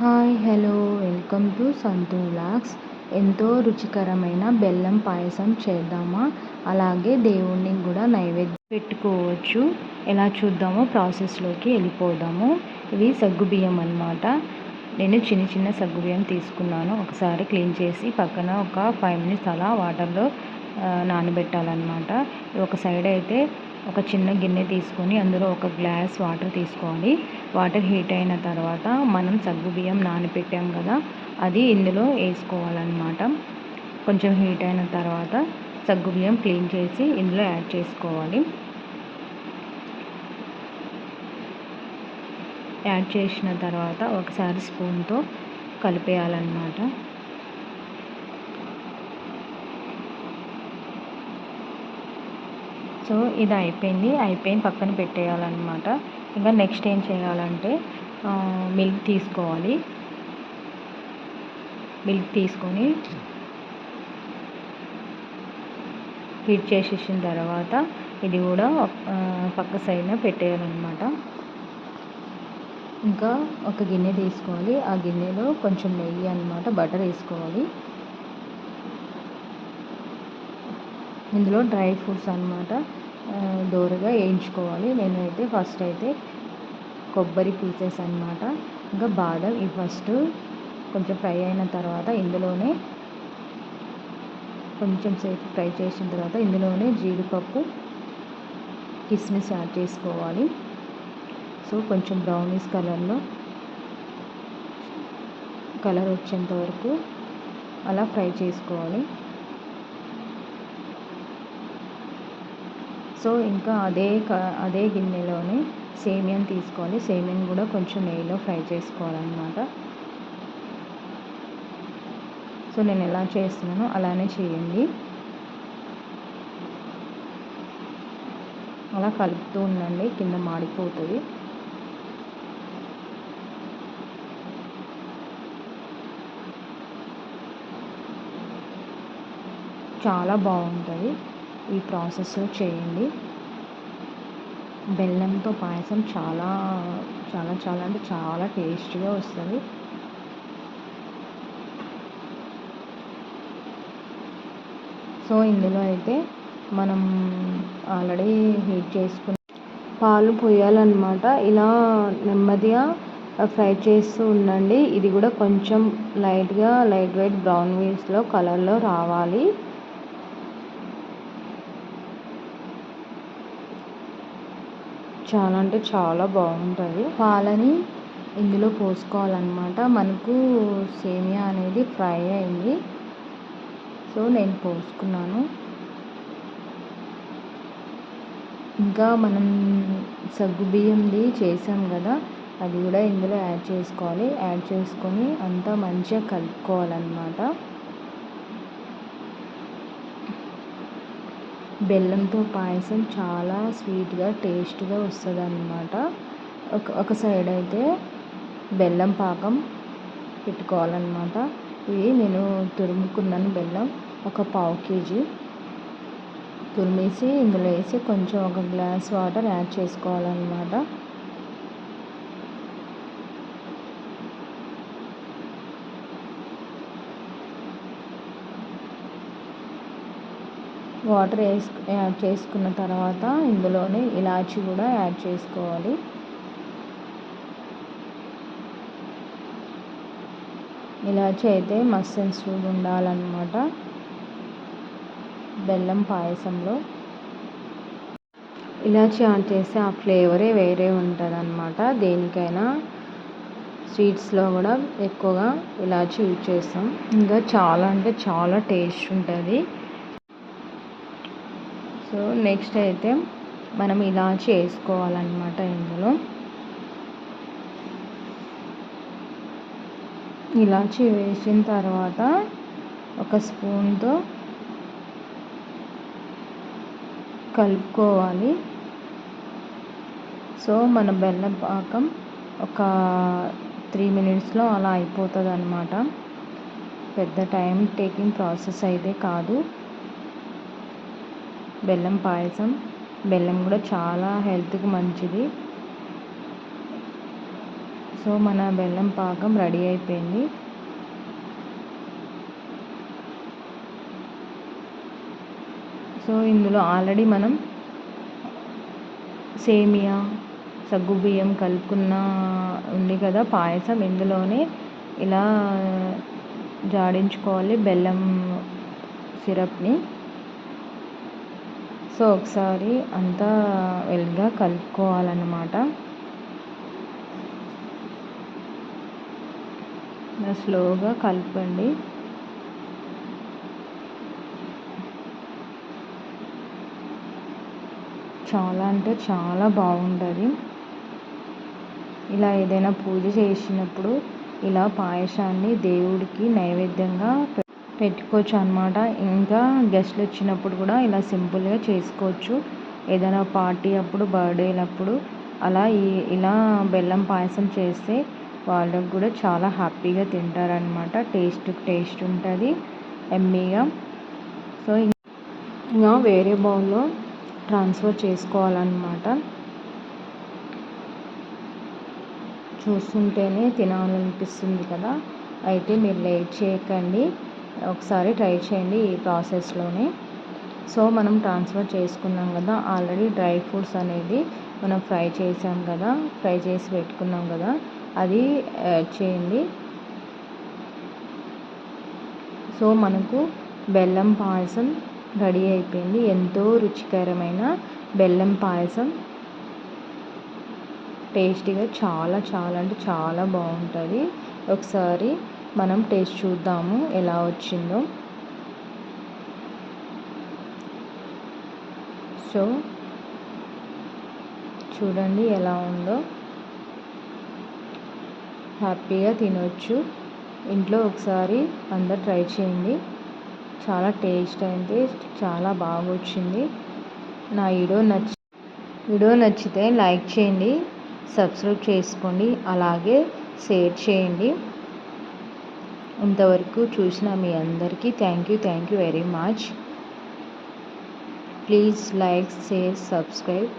Hi hello welcome to Santhu vlogs. ఎంతో రుచికరమైన బెల్లం పాయసం చేద్దామా? అలాగే దేవుణ్ణి కూడా నైవేద్యం పెట్టుకోవచ్చు. ఎలా చూద్దామో ప్రాసెస్లోకి వెళ్ళిపోదాము. ఇవి సగ్గుబియ్యం అనమాట నేను చిన్న చిన్న సగ్గుబియ్యం తీసుకున్నాను. ఒకసారి క్లీన్ చేసి పక్కన ఒక ఫైవ్ మినిట్స్ అలా వాటర్లో నానబెట్టాలన్నమాట. ఒక సైడ్ అయితే ఒక చిన్న గిన్నె తీసుకొని అందులో ఒక గ్లాస్ వాటర్ తీసుకోవాలి. వాటర్ హీట్ అయిన తర్వాత మనం సగ్గుబియ్యం నానబెట్టాం కదా అది ఇందులో వేసుకోవాలన్నమాట. కొంచెం హీట్ అయిన తర్వాత సగ్గు బియ్యం క్లీన్ చేసి ఇందులో యాడ్ చేసుకోవాలి. యాడ్ చేసిన తర్వాత ఒకసారి స్పూన్తో కలిపేయాలన్నమాట. సో ఇది అయిపోయింది. అయిపోయింది పక్కన పెట్టేయాలన్నమాట. ఇంకా నెక్స్ట్ ఏం చేయాలంటే మిల్క్ తీసుకోవాలి. మిల్క్ తీసుకొని హీట్ చేసేసిన తర్వాత ఇది కూడా పక్క సైడ్న పెట్టేయాలన్నమాట. ఇంకా ఒక గిన్నె తీసుకోవాలి. ఆ గిన్నెలో కొంచెం నెయ్యి అనమాట బటర్ వేసుకోవాలి. ఇందులో డ్రై ఫ్రూట్స్ అనమాట దోరగా వేయించుకోవాలి. నేనైతే ఫస్ట్ అయితే కొబ్బరి పీసెస్ అనమాట ఇంకా బాదం ఇవి ఫస్ట్ కొంచెం ఫ్రై అయిన తర్వాత ఇందులోనే కొంచెం సేపు ఫ్రై చేసిన తర్వాత ఇందులోనే జీడిపప్పు కిస్మిస్ యాడ్ చేసుకోవాలి. సో కొంచెం బ్రౌనీస్ కలర్లో కలర్ వచ్చేంత వరకు అలా ఫ్రై చేసుకోవాలి. సో ఇంకా అదే అదే గిన్నెలోనే సేమియాని తీసుకోవాలి. సేమియాని కూడా కొంచెం నెయ్యిలో ఫ్రై చేసుకోవాలన్నమాట. సో నేను ఎలా చేస్తున్నానో అలానే చేయండి. అలా కలుపుతూ ఉండండి కింద మాడిపోతుంది. చాలా బాగుంటుంది ఈ ప్రాసెస్ చేయండి. బెల్లంతో పాయసం చాలా చాలా చాలా అంటే చాలా టేస్టీగా వస్తుంది. సో ఇందులో అయితే మనం ఆల్రెడీ హీట్ చేసుకుని పాలు పోయాలన్నమాట. ఇలా నెమ్మదిగా ఫ్రై చేస్తూ ఉండండి. ఇది కూడా కొంచెం లైట్గా లైట్ వైట్ బ్రౌన్ వేస్లో కలర్లో రావాలి. చాలా అంటే చాలా బాగుంటుంది పాలని ఇందులో పోసుకోవాలన్నమాట. మనకు సేమియా అనేది ఫ్రై అయింది. సో నేను పోసుకున్నాను. ఇంకా మనం సగ్గు బియ్యంది చేసాం కదా అది కూడా ఇందులో యాడ్ చేసుకోవాలి. యాడ్ చేసుకొని అంతా మంచిగా కలుపుకోవాలన్నమాట. బెల్లంతో పాయసం చాలా స్వీట్గా టేస్ట్గా వస్తుంది అన్నమాట ఒక ఒక సైడ్ అయితే బెల్లం పాకం పెట్టుకోవాలన్నమాట. ఇవి నేను తురుముకున్నాను బెల్లం ఒక పావు కేజీ. తురిమేసి ఇందులో వేసి కొంచెం ఒక గ్లాస్ వాటర్ యాడ్ చేసుకోవాలన్నమాట. వాటర్ వేసు యాడ్ చేసుకున్న తర్వాత ఇందులోనే ఇలాచి కూడా యాడ్ చేసుకోవాలి. ఇలాచి అయితే మస్తు స్వీట్ ఉండాలన్నమాట. బెల్లం పాయసంలో. ఇలాచి యాడ్ చేస్తే ఆ ఫ్లేవరే వేరే ఉంటుంది అనమాట దేనికైనా స్వీట్స్లో కూడా ఎక్కువగా ఇలాచి యూజ్ చేస్తాం. ఇంకా చాలా అంటే చాలా టేస్ట్ ఉంటుంది. సో నెక్స్ట్ అయితే మనం ఇలాచి వేసుకోవాలన్నమాట ఇందులో. ఇలాచి వేసిన తర్వాత ఒక స్పూన్తో కలుపుకోవాలి. సో మన బెల్లం పాకం ఒక త్రీ మినిట్స్లో అలా అయిపోతుంది అనమాట పెద్ద టైం టేకింగ్ ప్రాసెస్ అయితే కాదు. బెల్లం పాయసం. బెల్లం కూడా చాలా హెల్త్కి మంచిది. సో మన బెల్లం పాకం రెడీ అయిపోయింది. సో ఇందులో ఆల్రెడీ మనం సేమియా సగ్గుబియ్యం కలుపుకున్న ఉంది కదా పాయసం. ఇందులోనే ఇలా జాడించుకోవాలి బెల్లం సిరప్ని. సో ఒకసారి అంతా వెల్గా కలుపుకోవాలన్నమాట. స్లోగా కలపండి. చాలా అంటే చాలా బాగుంటుంది. ఇలా ఏదైనా పూజ చేసినప్పుడు ఇలా పాయసాన్ని దేవుడికి నైవేద్యంగా పెట్టుకోవచ్చు అనమాట ఇంకా గెస్ట్లు వచ్చినప్పుడు కూడా ఇలా సింపుల్గా చేసుకోవచ్చు. ఏదైనా పార్టీ అప్పుడు బర్త్డేలప్పుడు అలా ఈ ఇలా బెల్లం పాయసం చేస్తే వాళ్ళకు కూడా చాలా హ్యాపీగా తింటారనమాట టేస్ట్ టేస్ట్ ఉంటుంది. ఎమ్మీగా. సో ఇంకా వేరే బౌల్లో ట్రాన్స్ఫర్ చేసుకోవాలన్నమాట. చూస్తుంటేనే తినాలనిపిస్తుంది కదా. అయితే మీరు లేట్ చేయకండి. ఒకసారి ట్రై చేయండి ఈ ప్రాసెస్లోనే. సో మనం ట్రాన్స్ఫర్ చేసుకున్నాం కదా ఆల్రెడీ డ్రై ఫ్రూట్స్ అనేది మనం ఫ్రై చేసాం కదా ఫ్రై చేసి పెట్టుకున్నాం కదా అది యాడ్ చేయండి. సో మనకు బెల్లం పాయసం రెడీ అయిపోయింది. ఎంతో రుచికరమైన బెల్లం పాయసం. టేస్టీగా చాలా చాలా అంటే చాలా బాగుంటుంది. ఒకసారి మనం టేస్ట్ చూద్దాము ఎలా వచ్చిందో. సో చూడండి ఎలా ఉందో. హ్యాపీగా తినొచ్చు. ఇంట్లో ఒకసారి అందరు ట్రై చేయండి. చాలా టేస్ట్ అయింది చాలా బాగా వచ్చింది నా వీడియో నచ్చి వీడియో నచ్చితే లైక్ చేయండి సబ్స్క్రైబ్ చేసుకోండి అలాగే షేర్ చేయండి. ఇంతవరకు చూసిన మీ అందరికీ thank you thank you very much please like share subscribe